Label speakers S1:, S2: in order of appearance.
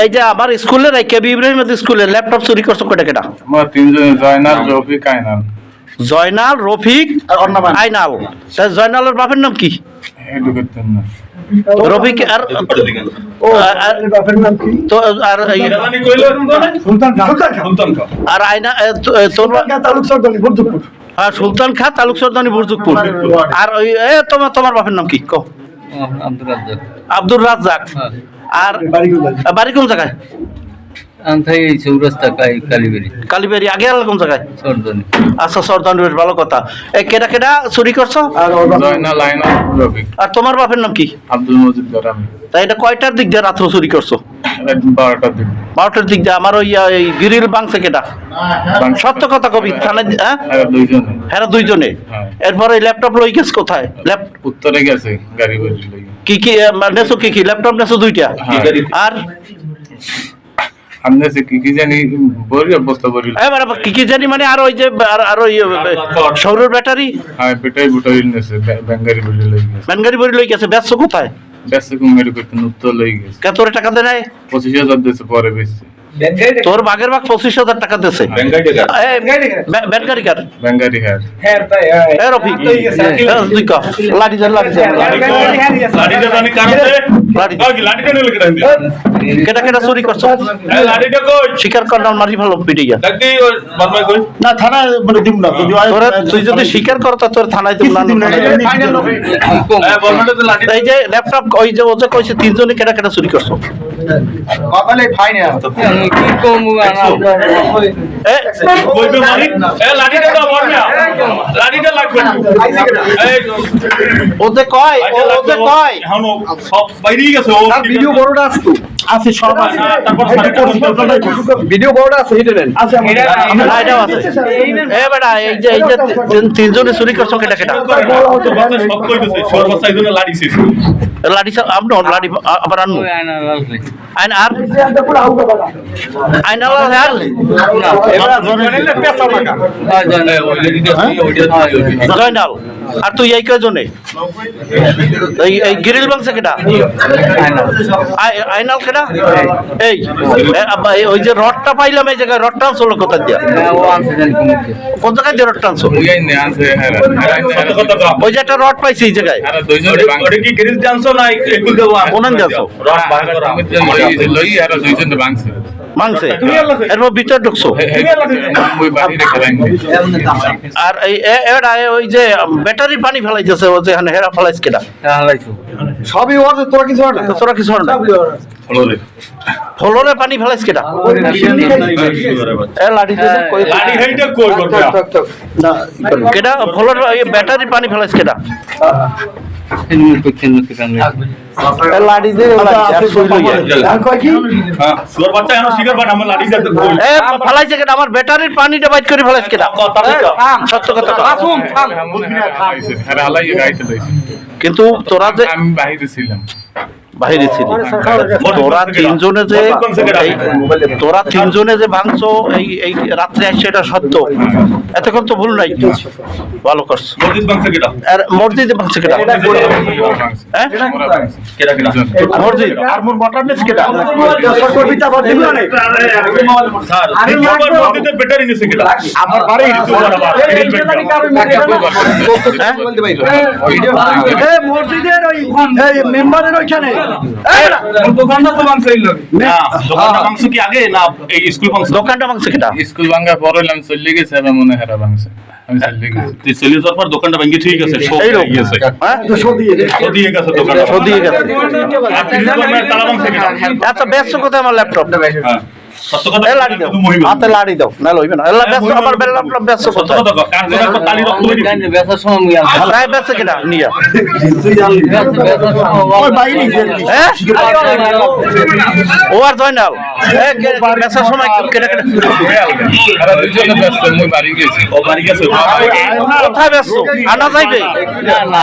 S1: এই যে আমার স্কুলের এই কেবি ইব্রাহিম স্কুলের ল্যাপটপ চুরি করছ কটা কেটা?
S2: আমরা তিনজনে জয়নাল রফিক আইনাল।
S1: জয়নাল রফিক আইনাল। জয়নালের বাপের নাম কি? রফিক আর ও আর- তো আর আর আইনা তোর হ্যাঁ সুলতান খা তালুক সর্দানি বুরজুকপুর আর ওই এ তোমার তোমার বাপের নাম কি? কো।
S3: আব্দুল রাজ্জাক।
S1: আব্দুর রাজ্জাক। আর বাড়ি কোন জায়গায়?
S3: আন্থাই এই চৌরাস্তা কাই কালীবাড়ি।
S1: কালীবাড়ি আগে আর কোন জায়গায়?
S3: সর্দানি।
S1: আচ্ছা সর্দান বেশ ভালো কথা। এ কেডা কেডা চুরি করছ? আর তোমার বাপের নাম কি?
S2: আব্দুল মজিদ গরামি
S1: তা এটা কয়টার দিক দিয়ে রাত্র চুরি করছ?
S2: বারোটার দিন
S1: বারোটার দিক দিয়ে। আমার ওই এই গিরিল বাংছে কেটা সত্য কথা কবি থানায় হ্যাঁ?
S2: হ্যাঁ দুইজনে।
S1: হ্যাঁ দুইজনে।
S2: হ্যাঁ।
S1: এরপর ল্যাপটপ লই গেছ কোথায়? ল্যাপ
S2: উত্তরে গেছে গাড়ি
S1: কি কি নেছো কি কি? ল্যাপটপ নেছো দুইটা?
S2: হ্যাঁ।
S1: আর?
S2: কত কি কি জানি বড়ি বড়ি।
S1: কি কি জানি মানে আর ওই যে আর আর ওই আহ, ব্যাটারি?
S2: হ্যাঁ নেছে লই গেছে।
S1: ব্যানগাড়ি বড়ি লই গেছে ব্যস্ত কোথায়?
S2: বেশি কম মেরে করতেন উত্তর লই গেছে।
S1: কে তোরে টাকা দেয় নাই?
S2: পঁচিশ হাজার দিয়েছে পরে বেশি
S1: তোর বাঘের বাঘ পঁচিশ হাজার টাকা দিয়েছে। ব্যানগাড়ি লাঠি
S2: বেঙ্গারি হ্যাঁ
S1: লাঠি লাঠি ধর। লাঠি কেটা কেটা চুরি করছ? স্বীকার কর না মারি ভালো পিটিয়া।
S4: না থানায় মানে দিব না যদি হয়-
S1: তোরা তুই যদি স্বীকার কর তা তোর থানায় দিব না এই যে ল্যাপটপ ওই যে ও যে কইছে তিনজনে কেটা কেটা চুরি করছ?
S4: কপালে ফাইনে
S3: কি কমু
S1: এ ও যে কয় ও ও যে কয়।
S4: তার ভিডিও বড়টা আছে তো। আছে সব আছে ভিডিও বড়টা আছে নেন। আছে
S1: না, এটাও আছে। এ বেটা এই যে এই যে তিনজনে চুরি করছ কেটা কেটা লাঠি সা- আমনো লাঠি আ- আবার আনমু আইন আর? আইন আল্লাহ আর? জয়নাল আর তুই এই কয়জনে? এই এই গিরিল বাংছে কেটা আইনাল কেটা এই ওই যে রডটা পাইলাম এই জায়গায় রডটা আনছো কোথা দিয়া কোন জায়গায় দিয়ে রডটা আনছো
S2: ওই হ্যাঁ হ্যাঁ
S1: যে একটা রড পাইছি এই জায়গায়
S2: আর দুইজনে
S1: কোনান যাচ্ছ
S2: লই আর দুইজনে বাংছে
S1: মাংসে এরপর ভিতরে ঢুকছো
S2: ওই বাড়ি রেখে রাখবে
S1: আর এই এ- ওই যে ব্যাটারি পানি ফেলাইতেছে ও যে হেরা ফেলাইছে কেটা
S4: সবই ওর তোরা কিছু হয় না
S1: তোরা কিছু না ফলরে পানি ফেলাইছে কেটা এ লাঠি দিয়ে কই না কেটা ফলর ব্যাটারি পানি ফেলাইছে কেটা আমার ব্যাটারির পানিটা বাইট করে সত্য কথা কিন্তু তোরা যে
S2: আমি বাইরে ছিলাম।
S1: বাহিরে ছিল। তোরা তিনজনে যে তোরা তিনজনে যে ভাঙছো এই এই রাত্রে আসছে এটা সত্য। এতক্ষণ তো ভুল নাই। ভালো করছ। আর মসজিদে ভাঙছে কেটা? হ্যাঁ? মসজিদ?
S4: আর মোর মটর নেস কেটা। তা না এই
S1: দোকানটা ভাঙছে কেটা?
S2: স্কুল ভাঙ্গা পর হইলাম চলে গেছে এবার মনে হেরা ভাঙছে। আমি চলে গেছি।
S5: দোকানটা ভেঙে ঠিক আছে সব
S1: এই
S5: গেছে।
S1: হ্যাঁ?
S4: তো সদিয়ে
S5: তো দিয়ে গেছে দোকানটা।
S1: সব দিয়ে গেছে।
S5: আর তিরিশ দোকানের তালা ভাঙছে কিনা?
S1: আচ্ছা ব্যস্ত কোথায় আমার ল্যাপটপটা
S5: হ্যাঁ। সত্য কথা
S1: এ লাড়ি দাও
S5: শুধু মহিমা।
S1: হাতে লাড়ি দাও না লইবে না। এলা ব্যস্ত আমার ল্যাপটপ ব্যস্ত
S5: কথা হয়ে
S1: প্রায় ব্যস্ত কেটা নিয়া। হ্যাঁ? ও আর জয়নাল এ সময় কেটা কেটা
S2: আর দুইজনে ব্যস্ত মুই বাড়ি গেছি।
S5: ও বাড়ি গেছে।
S1: কোথায় ব্যস্ত আনা যাইবে?
S3: না না